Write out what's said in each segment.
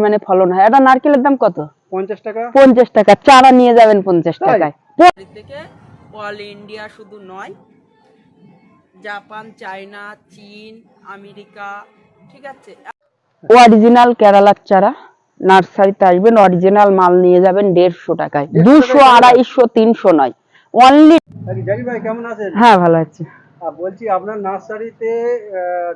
মানে ফলন হয়। এটা নারকেলের দাম কত? পঞ্চাশ টাকা। পঞ্চাশ টাকা। চারা নিয়ে যাবেন পঞ্চাশ টাকায়। থেকে অল ইন্ডিয়া শুধু নয় জাপান চায়না চীন আমেরিকা ঠিক আছে? অরিজিনাল কেরালার চারা নার্সারিতে আসবেন অরিজিনাল মাল নিয়ে যাবেন দেড়শো টাকায়। দুশো আড়াইশো তিনশো নয়। অনলি কেমন আছেন? হ্যাঁ ভালো আছে। বলছি আপনার নার্সারিতে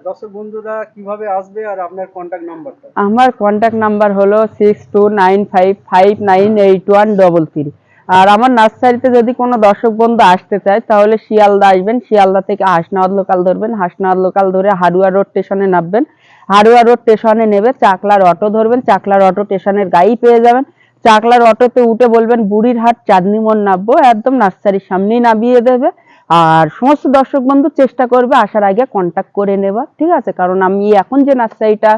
দর্শক বন্ধুরা কীভাবে আসবে আর আপনার কন্ট্যাক্ট নাম্বারটা আমার কন্ট্যাক্ট নাম্বার হলো six two nine five five nine eight one double three আর আমার নার্সারিতে যদি কোনো দর্শক বন্ধু আসতে চায়, তাহলে শিয়ালদা আসবেন, শিয়ালদা থেকে হাসনাবাদ লোকাল ধরবেন, হাসনাবাদ লোকাল ধরে হাড়ুয়া রোড স্টেশনে নামবেন। হাড়ুয়া রোড স্টেশনে নেবে, চাকলার অটো ধরবেন, চাকলার অটো স্টেশনের গাড়ি পেয়ে যাবেন। চাকলার অটোতে উঠে বলবেন, বুড়িরহাট চাঁদনি মোড় নামবো, একদম নার্সারির সামনেই নামিয়ে দেবে। আর সমস্ত দর্শক বন্ধু চেষ্টা করবে আসার আগে কন্ট্যাক্ট করে নেবার ঠিক আছে? কারণ আমি এখন যে নার্সারিটা,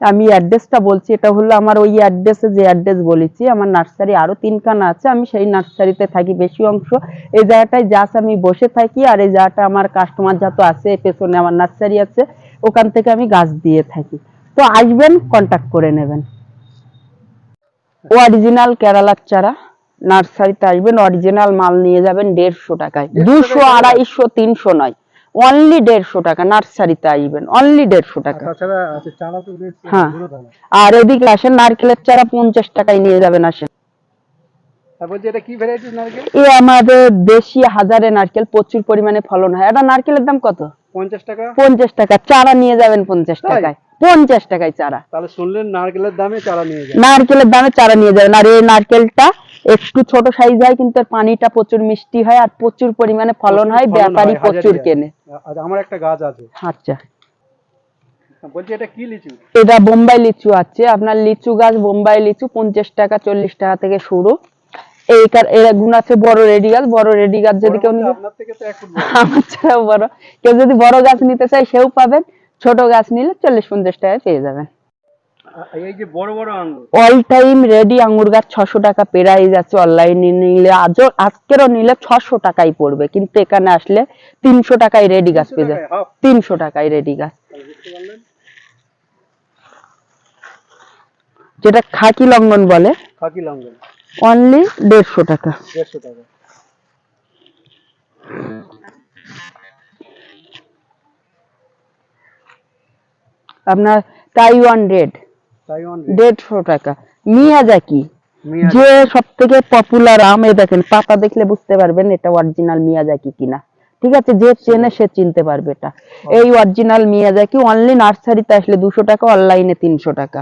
আমি অ্যাড্রেসটা বলছি, এটা হলো আমার ওই অ্যাড্রেসে যে অ্যাড্রেস বলেছি, আমার নার্সারি আরও তিনখানা আছে, আমি সেই নার্সারিতে থাকি বেশি অংশ। এই জায়গাটায় জাস্ট আমি বসে থাকি আর এই জায়গাটা আমার কাস্টমার যত আছে, পেছনে আমার নার্সারি আছে, ওখান থেকে আমি গাছ দিয়ে থাকি। তো আসবেন কন্ট্যাক্ট করে নেবেন। অরিজিনাল কেরালার চারা। নার্সারিতে আসবেন অরিজিনাল মাল নিয়ে যাবেন দেড়শো টাকায়। দুশো আড়াইশো তিনশো নয়। অনলি দেড়শো টাকা নার্সারিতে আসবেন অনলি দেড়শো টাকা। হ্যাঁ। আর এদিকে আসেন নারকেলের চারা পঞ্চাশ টাকায় নিয়ে যাবেন আসেন। আমাদের দেশি হাজারে নারকেল প্রচুর পরিমাণে ফলন হয়। এটা নারকেলের দাম কত? পঞ্চাশ টাকা। পঞ্চাশ টাকা চারা নিয়ে যাবেন পঞ্চাশ টাকায়। পঞ্চাশ টাকায় চারা। তাহলে শুনলেন নারকেলের দামে চারা নিয়ে যায় নারকেলের দামে চারা নিয়ে যাবেন। আর এই নারকেলটা একটু ছোট সাইজ হয় কিন্তু পানিটা প্রচুর মিষ্টি হয় আর প্রচুর পরিমাণে ফলন হয় ব্যাপারী প্রচুর কেনে। আমার একটা গাছ আছে। আচ্ছা। বলছি এটা কি লিচু? এটা বোম্বাই লিচু আছে। আপনার লিচু গাছ বোম্বাই লিচু পঞ্চাশ টাকা চল্লিশ টাকা থেকে শুরু। এই এর গুণ আছে বড় রেডি গাছ। বড় রেডি গাছ যদি কেউ নিতে। আমার বড়। কেউ যদি বড় গাছ নিতে চায় সেও পাবেন। ছোট গাছ নিলে চল্লিশ পঞ্চাশ টাকায় পেয়ে যাবেন। এই যে বড় বড় আঙ্গুর। অল টাইম রেডি আঙ্গুর গাছ ছশো টাকা প্রাইস আছে অনলাইনে নিলে আজও আজকেরও নিলে ছশো টাকাই পড়বে কিন্তু এখানে আসলে তিনশো টাকায় রেডি গাছ পেয়ে যাবে টাকায় তিনশো টাকায় রেডি গাছ। যেটা খাকি লঙ্ঘন বলে খাকি অনলি দেড়শো টাকা। দেড়শো টাকা। আপনার তাইওয়ান রেড দেড়শো টাকা। মিয়াজাকি। মিয়া যে সব থেকে পপুলার আম এই দেখেন পাতা দেখলে বুঝতে পারবেন এটা অরিজিনাল মিয়াজাকি কিনা। ঠিক আছে যে চেনে সে চিনতে পারবে এটা। এই অরিজিনাল মিয়াজাকি অনলি নার্সারিতে আসলে দুশো টাকা অনলাইনে তিনশো টাকা।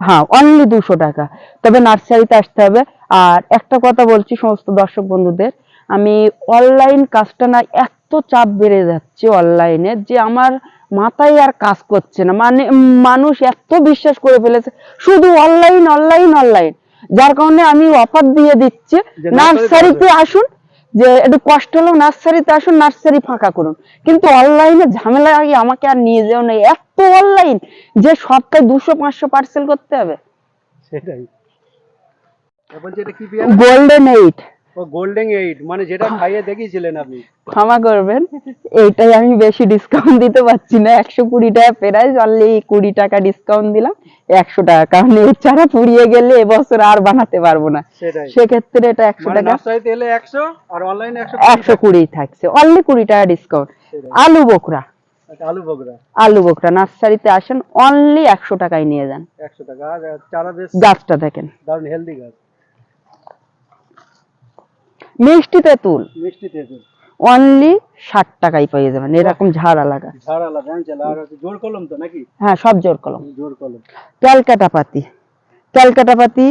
হ্যাঁ অনলি দুশো টাকা। তবে নার্সারিতে আসতে হবে। আর একটা কথা বলছি সমস্ত দর্শক বন্ধুদের আমি অনলাইন কাজটা না এত চাপ বেড়ে যাচ্ছে অনলাইনে যে আমার মাথায় আর কাজ করছে না। মানে মানুষ এত বিশ্বাস করে ফেলেছে শুধু অনলাইন অনলাইন অনলাইন যার কারণে আমি অফার দিয়ে দিচ্ছি। নার্সারিতে আসুন যে একটু কষ্ট হলেও নার্সারিতে আসুন নার্সারি ফাঁকা করুন। কিন্তু অনলাইনে ঝামেলা আগে আমাকে আর নিয়ে যেও না। এত অনলাইন যে সপ্তাহে দুশো পাঁচশো পার্সেল করতে হবে। সেটাই। গোল্ডেন এইট ও গোল্ডেন এইট মানে যেটা খাইয়ে দেখিয়েছিলেন আপনি। ক্ষমা করবেন এইটাই আমি বেশি ডিসকাউন্ট দিতে পারছি না। একশো কুড়ি টাকা প্রাইস অনলি কুড়ি টাকা ডিসকাউন্ট দিলাম একশো টাকা কারণ এর ছাড়া ফুরিয়ে গেলে এবছর আর বানাতে পারব না। সেক্ষেত্রে এটা একশো মানে টাকা। এলে একশো আর অনলাইনে একশো কুড়ি থাকছে অনলি কুড়ি টাকা ডিসকাউন্ট আলু বোকরা আচ্ছা, আলু বগরা আলু বোকরা নার্সারিতে আসেন অনলি একশো টাকায় নিয়ে যান। একশো টাকা চারা গাছটা দেখেন। দারুণ হেলদি গাছ। মিষ্টি তেঁতুল। মিষ্টি তেঁতুল। অনলি ষাট টাকায় পেয়ে যাবেন। এরকম ঝাড় লাগা ঝাড় আলাদা জোর কলম তো নাকি? হ্যাঁ সব জোর কলম। জোর কলম। ক্যালকাটা পাতি। ক্যালকাটা পাতি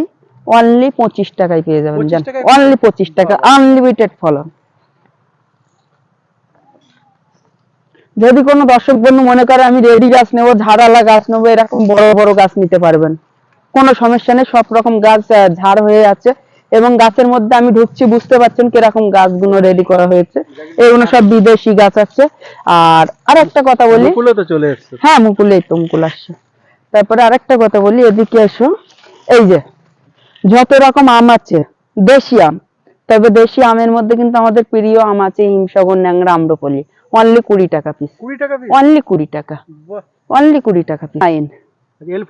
অনলি পঁচিশ টাকায় পেয়ে যাবেন অনলি পঁচিশ টাকা। আনলিমিটেড ফলন। যদি কোনো দর্শক বন্ধু মনে করে আমি রেডি গাছ নেব ঝাড়ালা গাছ নেব এরকম বড় বড় গাছ নিতে পারবেন। কোনো সমস্যা নেই সব রকম গাছ ঝাড় হয়ে আছে। এবং গাছের মধ্যে আমি ঢুকছি বুঝতে পারছেন কীরকম গাছগুলো রেডি করা হয়েছে। এগুলো সব বিদেশি গাছ আছে। আর আরেকটা কথা বলি। মুকুলও তো চলে এসছে। হ্যাঁ মুকুল এই তো মুকুল আসছে। তারপরে আরেকটা কথা বলি এদিকে এসো। এই যে যত রকম আম আছে দেশি আম তবে দেশি আমের মধ্যে কিন্তু আমাদের প্রিয় আম আছে হিমসাগর ন্যাংরা আম্রপলি। অনলি কুড়ি টাকা পিস কুড়ি টাকা অনলি কুড়ি টাকা। অনলি কুড়ি টাকা পিস ফাইন এল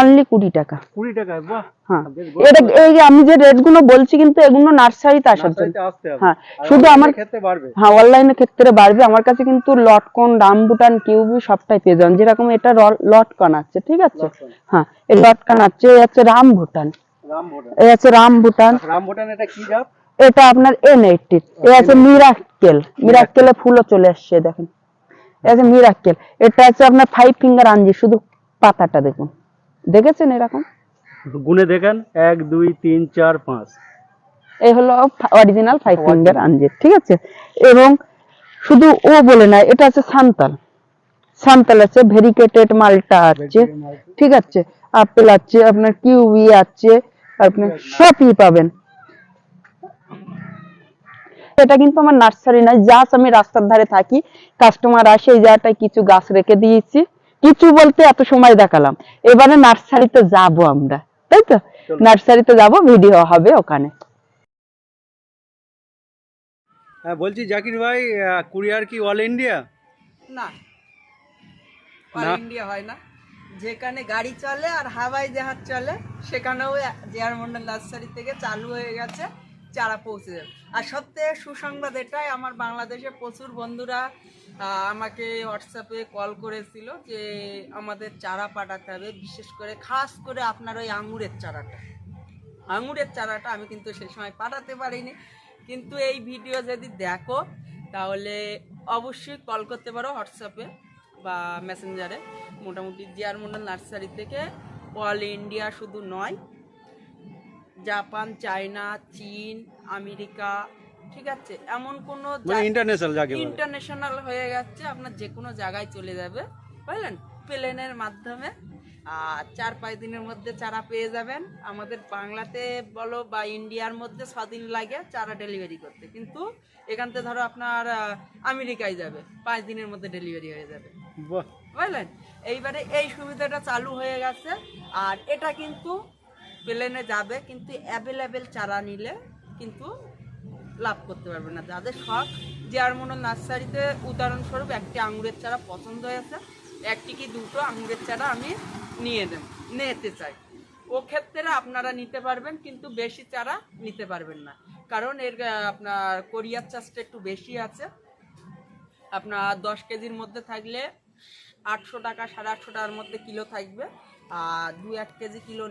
অনলি টাকা। টাকা বাহ। হ্যাঁ। এটা এই আমি যে রেটগুলো বলছি কিন্তু এগুলো নার্সারিতে আসার জন্য। নার্সারিতে আসতে হবে। হ্যাঁ শুধু আমার ক্ষেত্রে বাড়বে। হ্যাঁ অনলাইনের ক্ষেত্রে বাড়বে। আমার কাছে কিন্তু লটকন রামবুটান কিউবি সবটাই পেয়ে যাবেন। যেরকম এটা লটকন আছে ঠিক আছে? হ্যাঁ এই লটকন আছে এই আছে রামবুটান। রামভোটান এই আছে রামবুটান। রামভোটান এটা কি জাত? এটা আপনার এন এইটটি এই আছে মিরাক্কেল মিরাক্কেলে ফুলও চলে আসছে দেখেন। এই আছে মিরাক্কেল এটা আছে আপনার ফাইভ ফিঙ্গার আঞ্জি শুধু পাতাটা দেখুন দেখেছেন এরকম? গুনে দেখেন এক দুই তিন চার পাঁচ। এই হলো অরিজিনাল ফাইভ ফিঙ্গার আঞ্জির ঠিক আছে? এবং শুধু ও বলে না এটা আছে সান্তাল। সান্তাল আছে ভেরিকেটেড মালটা আছে ঠিক আছে? আপেল আছে আপনার কিউবি আছে আপনি সবই পাবেন। এটা কিন্তু আমার নার্সারি নয় জাস্ট আমি রাস্তার ধারে থাকি। কাস্টমার আসে এই জায়গাটায় কিছু গাছ রেখে দিয়েছি। কিছু বলতে এত সময় দেখালাম। এবারে নার্সারিতে যাব আমরা তাই তো? নার্সারিতে যাব ভিডিও হবে ওখানে। হ্যাঁ বলছি জাকির ভাই কুরিয়ার কি অল ইন্ডিয়া না। অল ইন্ডিয়া হয় না। যেখানে গাড়ি চলে আর হাওয়াই জাহাজ চলে সেখানেও জেআর মন্ডল নার্সারি থেকে চালু হয়ে গেছে। চারা পৌঁছে যাবে। আর সবথেকে সুসংবাদ এটাই, আমার বাংলাদেশে প্রচুর বন্ধুরা আমাকে হোয়াটসঅ্যাপে কল করেছিল যে আমাদের চারা পাঠাতে হবে, বিশেষ করে খাস করে আপনার ওই আঙুরের চারাটা। আঙুরের চারাটা আমি কিন্তু সেই সময় পাঠাতে পারিনি। কিন্তু এই ভিডিও যদি দেখো, তাহলে অবশ্যই কল করতে পারো হোয়াটসঅ্যাপে বা মেসেঞ্জারে মোটামুটি জিয়ার মন্ডল নার্সারি থেকে অল ইন্ডিয়া শুধু নয় জাপান চায়না চীন আমেরিকা ঠিক আছে? এমন কোনো মানে ইন্টারন্যাশনাল যাকে ইন্টারন্যাশনাল হয়ে যাচ্ছে আপনার যে কোনো জায়গায় চলে যাবে বুঝলেন? প্লেনের মাধ্যমে। আর চার পাঁচ দিনের মধ্যে চারা পেয়ে যাবেন। আমাদের বাংলাতে বলো বা ইন্ডিয়ার মধ্যে ছদিন লাগে চারা ডেলিভারি করতে। কিন্তু এখান থেকে ধরো আপনার আমেরিকায় যাবে পাঁচ দিনের মধ্যে ডেলিভারি হয়ে যাবে। বুঝলেন? এইবারে এই সুবিধাটা চালু হয়ে গেছে। আর এটা কিন্তু প্লেনে যাবে, কিন্তু অ্যাভেলেবেল চারা নিলে কিন্তু লাভ করতে পারবে না। যাদের শখ, যে আর মনে নার্সারিতে উদাহরণস্বরূপ একটি আঙুরের চারা পছন্দ হয়েছে, একটি কি দুটো আঙুরের চারা আমি নিয়ে দেব নিতে চাই। ও ক্ষেত্রে আপনারা নিতে পারবেন, কিন্তু বেশি চারা নিতে পারবেন না। কারণ এর আপনার কোরিয়ার চার্জটা একটু বেশি আছে। আপনার দশ কেজির মধ্যে থাকলে আটশো টাকা, সাড়ে আটশো টাকার মধ্যে কিলো থাকবে। আর দু এক কেজি কিলো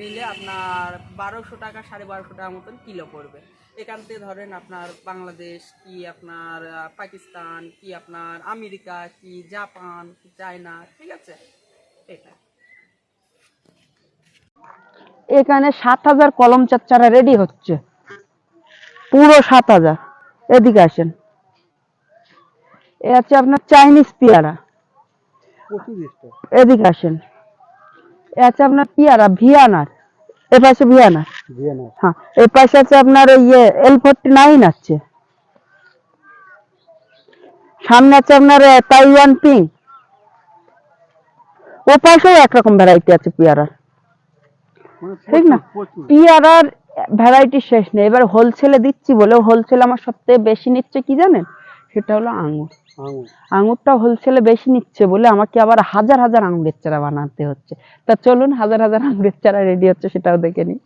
নিলে আপনার বারোশো টাকা সাড়ে বারোশো টাকার মতন কিলো পড়বে। এখান থেকে ধরেন আপনার বাংলাদেশ কি আপনার পাকিস্তান কি আপনার আমেরিকা কি জাপান কি চায়না ঠিক আছে? এটা। এখানে সাত হাজার কলম চারা রেডি হচ্ছে। পুরো সাত হাজার। এদিকে আসেন। এ আছে আপনার চাইনিজ পেয়ারা। এদিকে আসেন। আছে আপনার পেয়ারা ভিয়ানার? এ পাশে ভিয়ানার? ভিয়েনা হ্যাঁ এই পাশে আছে আপনার ইয়ে এল ফোরটি নাইন আছে। সামনে আছে আপনার তাইওয়ান পিং ও পাশেও একরকম ভ্যারাইটি আছে পেয়ারার। মানে ঠিক না? প্রচুর ভ্যারাইটি শেষ নেই। এবার হোলসেলে দিচ্ছি বলে হোলসেল আমার সবথেকে বেশি নিচ্ছে কি জানেন? সেটা হলো আঙুর। আঙুরটা হোলসেলে বেশি নিচ্ছে বলে আমাকে আবার হাজার হাজার আঙুরের চারা বানাতে হচ্ছে। তা চলুন, হাজার হাজার আঙুরের চারা রেডি হচ্ছে সেটাও দেখে নিই।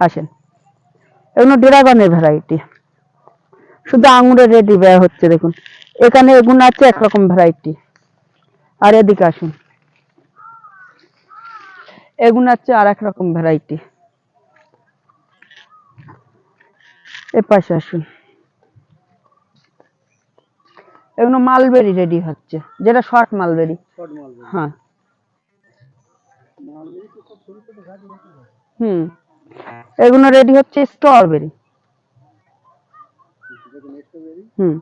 আসেন। এগুলো ড্রাগনের ভ্যারাইটি শুধু আঙুরের রেডি ব্যয় হচ্ছে, দেখুন। এখানে এগুলো আছে একরকম ভ্যারাইটি আর এদিকে আসুন। এগুলো আছে আর এক রকম ভ্যারাইটি এ পাশে আসুন। এগুলো মালবেরি রেডি হচ্ছে যেটা শর্ট মালবেরি হ্যাঁ। হুম। এগুলো রেডি হচ্ছে স্ট্রবেরি হুম।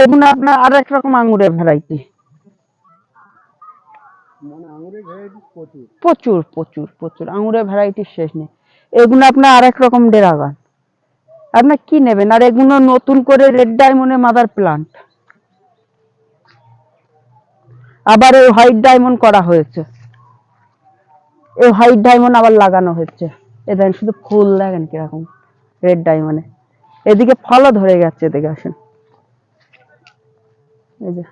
এগুলো আপনার আর এক রকম আঙুরের ভ্যারাইটি মানে প্রচুর। প্রচুর প্রচুর আঙুরের ভ্যারাইটি শেষ নেই। এগুলো আপনার আর এক রকম ড্রাগন। আপনার কি নেবেন? আর এগুলো নতুন করে রেড ডায়মন্ডের মাদার প্লান্ট আবার এই হোয়াইট ডায়মন্ড করা হয়েছে। এই হোয়াইট ডায়মন্ড আবার লাগানো হচ্ছে এ দেখেন শুধু ফুল দেখেন কীরকম রেড ডায়মন্ডে এদিকে ফলও ধরে গেছে এদিকে আসেন। এই যে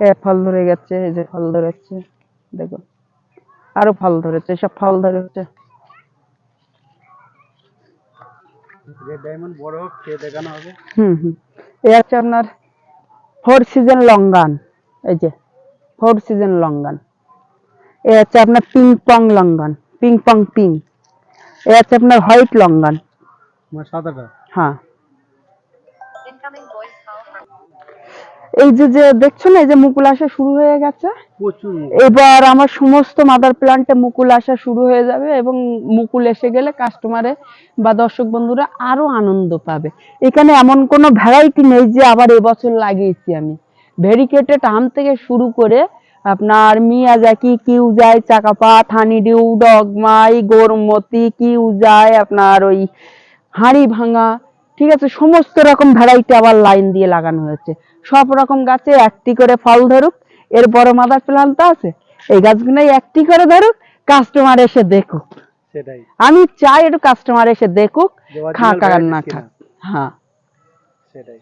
এ ফল ধরে গেছে এই যে ফল ধরে যাচ্ছে দেখো আরও ফল ধরেছে সব ফল ধরেছে রেড ডায়মন্ড বড় হোক দেখানো হবে। হুম হুম। এই হচ্ছে আপনার ফোর সিজন লঙ্গান এই যে। ফোর সিজন লঙ্গান এই হচ্ছে আপনার ping pong longan ping pong ping এই হচ্ছে আপনার হোয়াইট লঙ্গান হ্যাঁ। এই যে যে দেখছ না এই যে মুকুল আসা শুরু হয়ে গেছে? এবার আমার সমস্ত মাদার প্লান্টে মুকুল আসা শুরু হয়ে যাবে এবং মুকুল এসে গেলে কাস্টমারে বা দর্শক বন্ধুরা আরও আনন্দ পাবে। এখানে এমন কোনো ভ্যারাইটি নেই যে আবার এবছর লাগিয়েছি আমি। ভেরিকেটেড আম থেকে শুরু করে আপনার মিয়াজাকি কিউজাই চাকাপাত হানিডিউ ডগমাই গোরমতি কিউজাই আপনার ওই হাঁড়ি ভাঙা ঠিক আছে সমস্ত রকম ভ্যারাইটি আবার লাইন দিয়ে লাগানো হয়েছে। সব রকম গাছে একটি করে ফল ধরুক এর বড় মাদার প্লান্ট আছে এই গাছগুলো একটি করে ধরুক কাস্টমার এসে দেখুক। সেটাই। আমি চাই একটু কাস্টমার এসে দেখুক খাক আর না খাক। হ্যাঁ। সেটাই।